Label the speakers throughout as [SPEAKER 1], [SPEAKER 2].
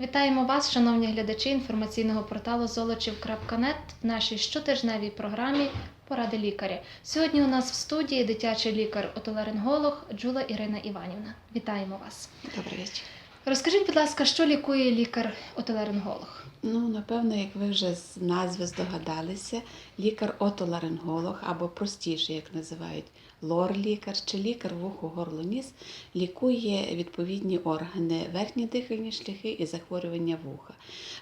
[SPEAKER 1] Вітаємо вас, шановні глядачі інформаційного порталу золочів.нет в нашій щотижневій програмі Поради лікаря. Сьогодні у нас в студії дитячий лікар-отоларинголог Джула Ірина Іванівна. Вітаємо вас.
[SPEAKER 2] Добрий вечір.
[SPEAKER 1] Розкажіть, будь ласка, що лікує лікар-отоларинголог?
[SPEAKER 2] Ну, напевно, як ви вже з назви здогадалися, лікар-отоларинголог або простіше, як називають лор-лікар чи лікар вухо горло ніс, лікує відповідні органи, верхні дихальні шляхи і захворювання вуха.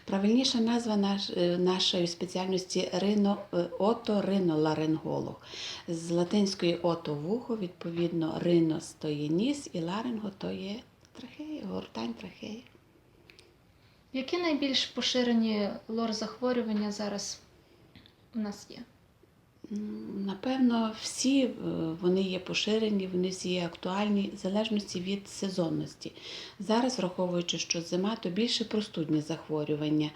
[SPEAKER 2] Правильніша назва наш, е, нашої спеціальності рино, е, оториноларинголог. З латинської ото вухо, відповідно, ринос то є ніс і ларинго то є трахея, гортань трахея.
[SPEAKER 1] Які найбільш поширені лор-захворювання зараз у нас є?
[SPEAKER 2] Напевно, всі е, вони є поширені, вони всі є актуальні в залежності від сезонності. Зараз, враховуючи, що зима, то більше простудні захворювання.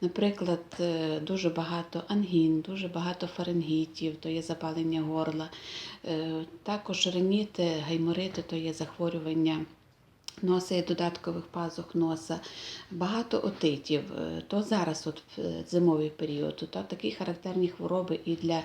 [SPEAKER 2] Наприклад, е, дуже багато ангін, дуже багато фарингітів, то є запалення горла. Е, Також реніти, гайморити, то є захворювання. Носа і додаткових пазух носа, багато отитів. Е, То зараз, от в е, зимовий період, то такі характерні хвороби і для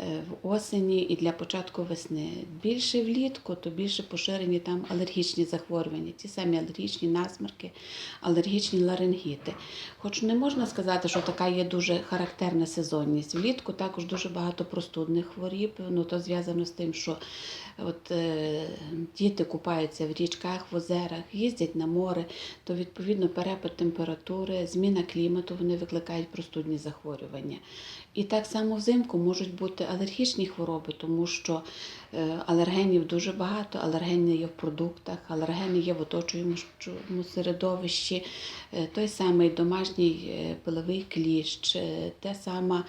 [SPEAKER 2] е, осені, і для початку весни. Більше влітку, то більше поширені там алергічні захворювання, ті самі алергічні насмерки, алергічні ларингіти. Хоч не можна сказати, що така є дуже характерна сезонність. Влітку також дуже багато простудних хворіб. Ну то зв'язано з тим, що от е, діти купаються в річках, в озерах, їздять на море, то відповідно перепад температури, зміна клімату вони викликають простудні захворювання. І так само взимку можуть бути алергічні хвороби, тому що алергенів дуже багато, алергени є в продуктах, алергени є в оточуючому середовищі, Е, той самий домашній е, пиловий кліщ, е, те саме,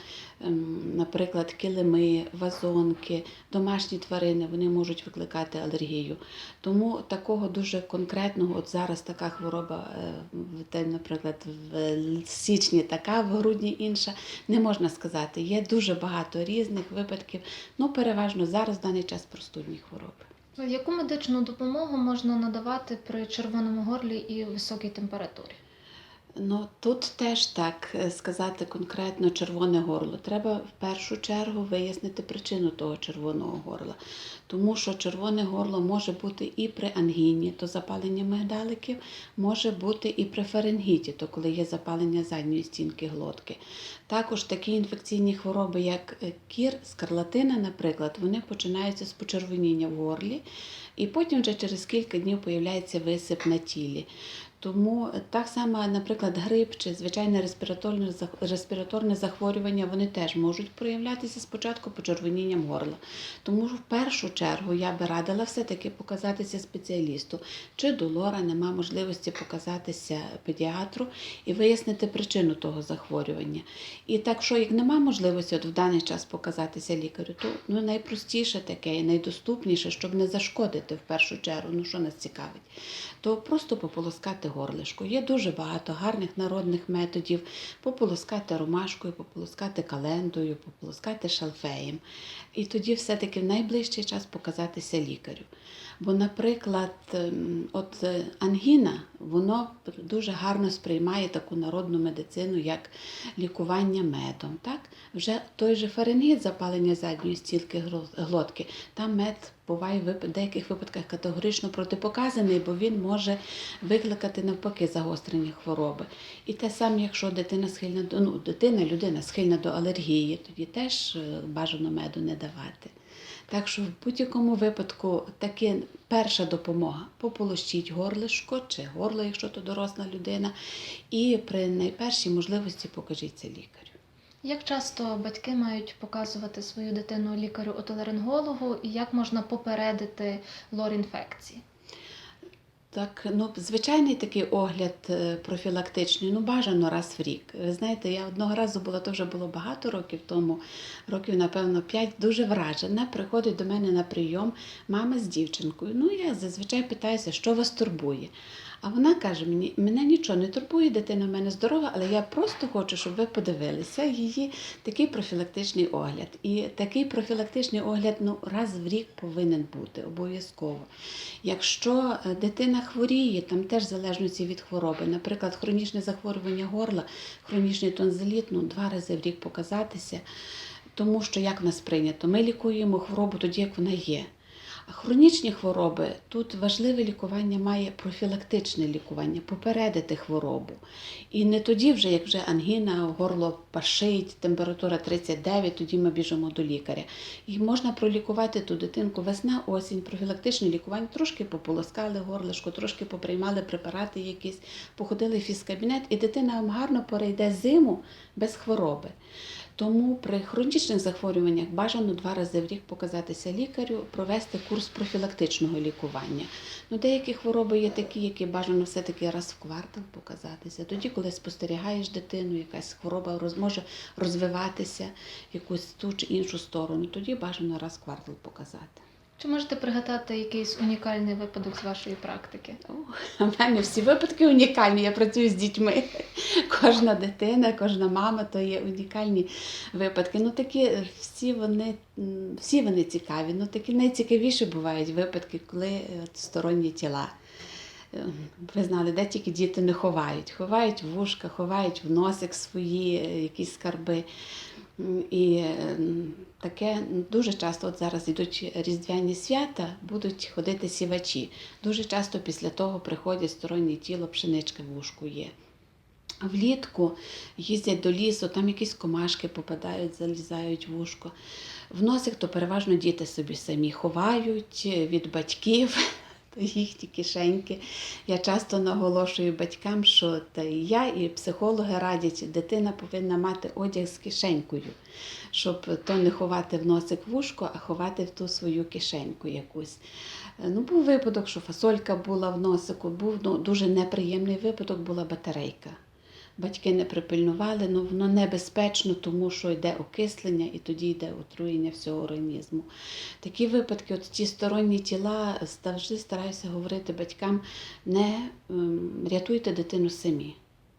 [SPEAKER 2] ем, наприклад, килими, вазонки, домашні тварини, вони можуть викликати алергію. Тому такого дуже конкретного, от зараз така хвороба, е, наприклад, в січні така, в грудні інша, не можна сказати. Є дуже багато різних випадків, ну переважно зараз в даний час простудні хвороби.
[SPEAKER 1] Яку медичну допомогу можна надавати при червоному горлі і високій температурі?
[SPEAKER 2] Ну тут теж так е, сказати конкретно червоне горло. Треба в першу чергу вияснити причину того червоного горла. Тому що червоне горло може бути і при ангіні, то запалення мигдаликів, може бути і при фарингіті, то коли є запалення задньої стінки глотки. Також такі інфекційні хвороби, як е, кір, скарлатина, наприклад, вони починаються з почервоніння в горлі, і потім вже через кілька днів появляється висип на тілі. Тому так само, наприклад, грип чи звичайне респіраторне захворювання, вони теж можуть проявлятися спочатку почервонінням горла. Тому в першу чергу я би радила все-таки показатися спеціалісту. Чи до лора нема можливості показатися педіатру і вияснити причину того захворювання. І так, що як нема можливості от в даний час показатися лікарю, то ну, найпростіше таке і найдоступніше, щоб не зашкодити в першу чергу, ну що нас цікавить, то просто пополоскати горлишко. Є дуже багато гарних народних методів пополоскати ромашкою, пополоскати календою, пополоскати шалфеєм. І тоді все-таки в найближчий час показатися лікарю. Бо, наприклад, ем, от е, ангіна, воно дуже гарно сприймає таку народну медицину, як лікування медом. Так? Вже той же фаренгіт, запалення задньої стілки глотки, там мед буває в деяких випадках категорично протипоказаний, бо він може викликати навпаки загострення хвороби. І те саме, якщо дитина схильна до ну, дитина, людина схильна до алергії, тоді теж е, бажано меду не давати. Так що в будь-якому випадку таки перша допомога пополощіть горлишко чи горло, якщо то доросла людина, і при найпершій можливості покажіться лікарю.
[SPEAKER 1] Як часто батьки мають показувати свою дитину лікарю-отоларингологу і як можна попередити лор-інфекції?
[SPEAKER 2] Так, ну звичайний такий огляд е, профілактичний, ну бажано раз в рік. Ви знаєте, я одного разу була, то вже було багато років тому, років, напевно, 5, дуже вражена. Приходить до мене на прийом мама з дівчинкою. Ну, я зазвичай питаюся, що вас турбує. А вона каже мені: мене нічого не турбує, дитина в мене здорова, але я просто хочу, щоб ви подивилися її такий профілактичний огляд. І такий профілактичний огляд ну, раз в рік повинен бути обов'язково. Якщо е, дитина хворіє, там теж залежності від хвороби, наприклад, хронічне захворювання горла, хронічний тонзиліт, ну, два рази в рік показатися. Тому що як в нас прийнято, ми лікуємо хворобу тоді, як вона є. Хронічні хвороби тут важливе лікування має профілактичне лікування, попередити хворобу. І не тоді, вже, як вже ангіна, горло пашить, температура 39, тоді ми біжимо до лікаря. І можна пролікувати ту дитинку весна, осінь, профілактичне лікування, трошки пополоскали горлишко, трошки поприймали препарати якісь, походили в фізкабінет, і дитина вам гарно перейде зиму без хвороби. Тому при хронічних захворюваннях бажано два рази в рік показатися лікарю, провести курс профілактичного лікування. Ну, деякі хвороби є такі, які бажано все-таки раз в квартал показатися. Тоді, коли спостерігаєш дитину, якась хвороба може розвиватися якусь ту чи іншу сторону, тоді бажано раз в квартал показати.
[SPEAKER 1] Чи можете пригадати якийсь унікальний випадок з вашої практики?
[SPEAKER 2] У мене всі випадки унікальні. Я працюю з дітьми. Кожна дитина, кожна мама то є унікальні випадки. Ну такі е, всі вони, всі вони цікаві. Ну такі найцікавіші бувають випадки, коли е, сторонні тіла. Е, Ви знали, де тільки діти не ховають. Ховають вушка, ховають в носик свої якісь скарби. І таке дуже часто, от зараз йдуть різдвяні свята, будуть ходити сівачі. Дуже часто після того приходять стороннє тіло, пшеничка в вушку є. Влітку їздять до лісу, там якісь комашки попадають, залізають в вушко. В носик то переважно діти собі самі ховають від батьків. Їхні кишеньки. Я часто наголошую батькам, що та і я, і психологи радять, дитина повинна мати одяг з кишенькою, щоб то не ховати в носик вушко, а ховати в ту свою кишеньку якусь. Ну, був випадок, що фасолька була в носику, був ну, дуже неприємний випадок, була батарейка. Батьки не припильнували, ну воно небезпечно, тому що йде окислення і тоді йде отруєння всього організму. Такі випадки, от ті сторонні тіла, завжди стараюся говорити батькам, не ем, рятуйте дитину самі.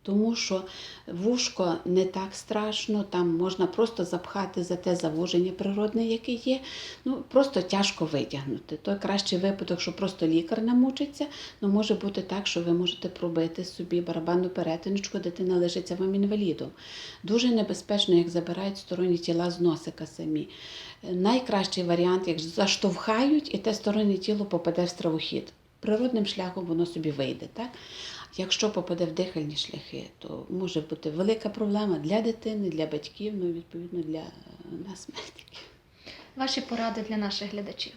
[SPEAKER 2] Тому що вушко не так страшно, там можна просто запхати за те завуження природне, яке є, ну просто тяжко витягнути. То кращий випадок, що просто лікар намучиться, ну може бути так, що ви можете пробити собі барабанну перетиночку, дитина лишиться вам інвалідом. Дуже небезпечно, як забирають сторонні тіла з носика самі. Найкращий варіант, як заштовхають, і те стороннє тіло попаде в стравохід. Природним шляхом воно собі вийде. Так? Якщо попаде в дихальні шляхи, то може бути велика проблема для дитини, для батьків, ну і відповідно для е, нас, медиків.
[SPEAKER 1] Ваші поради для наших глядачів.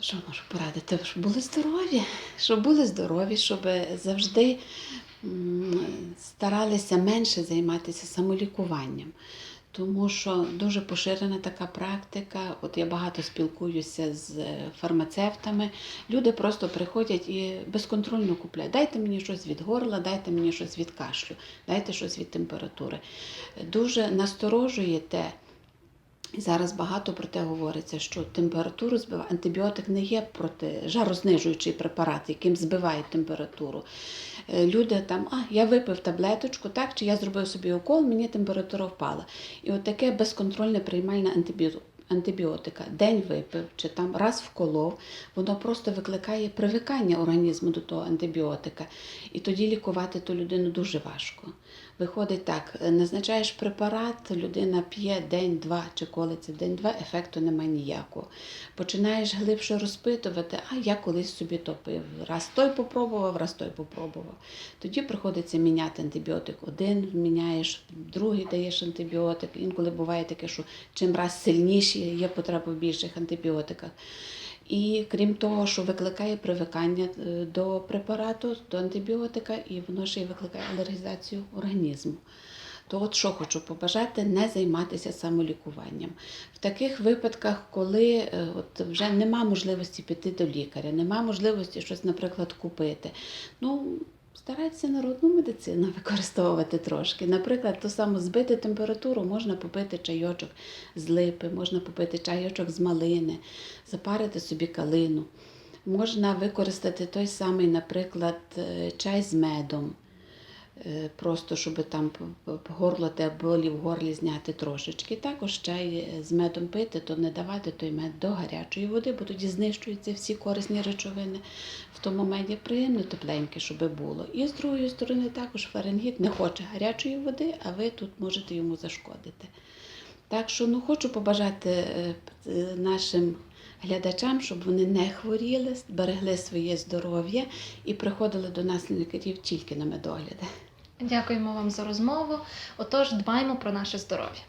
[SPEAKER 2] Що можу порадити? Щоб були здорові, щоб були здорові, щоб завжди старалися менше займатися самолікуванням. Тому що дуже поширена така практика. От я багато спілкуюся з фармацевтами. Люди просто приходять і безконтрольно купляють. Дайте мені щось від горла, дайте мені щось від кашлю, дайте щось від температури. Дуже насторожує те, зараз багато про те говориться, що температуру збиває. Антибіотик не є проти жарознижуючий препарат, яким збиває температуру. Е, Люди там, а я випив таблеточку, так, чи я зробив собі укол, мені температура впала. І от таке безконтрольне приймальне антибіотик. Антибіотика день випив чи там раз вколов, воно просто викликає привикання організму до того антибіотика. І тоді лікувати ту людину дуже важко. Виходить так, назначаєш препарат, людина п'є день-два чи колиться день-два, ефекту немає ніякого. Починаєш глибше розпитувати, а я колись собі то пив. Раз той попробував, раз той попробував. Тоді приходиться міняти антибіотик. Один міняєш, другий даєш антибіотик. Інколи буває таке, що чим раз сильніші, є потреба в більших антибіотиках. І крім того, що викликає привикання е, до препарату, до антибіотика, і воно ще й викликає алергізацію організму. То от що хочу побажати, не займатися самолікуванням. В таких випадках, коли е, от вже нема можливості піти до лікаря, нема можливості щось, наприклад, купити. Ну, старайтеся народну медицину використовувати трошки. Наприклад, ту саму збити температуру можна попити чайочок з липи, можна попити чайочок з малини, запарити собі калину. Можна використати той самий, наприклад, е, чай з медом. Е, Просто щоб там горло те болі в горлі зняти трошечки. Також чай е, з медом пити, то не давати той мед до гарячої води, бо тоді знищуються всі корисні речовини в тому меді. Приємно тепленьке, щоб було. І з другої сторони також фаренгіт не хоче гарячої води, а ви тут можете йому зашкодити. Так що ну, хочу побажати е, е, нашим глядачам, щоб вони не хворіли, берегли своє здоров'я і приходили до нас лікарів тільки на медогляди.
[SPEAKER 1] Дякуємо вам за розмову. Отож, дбаймо про наше здоров'я.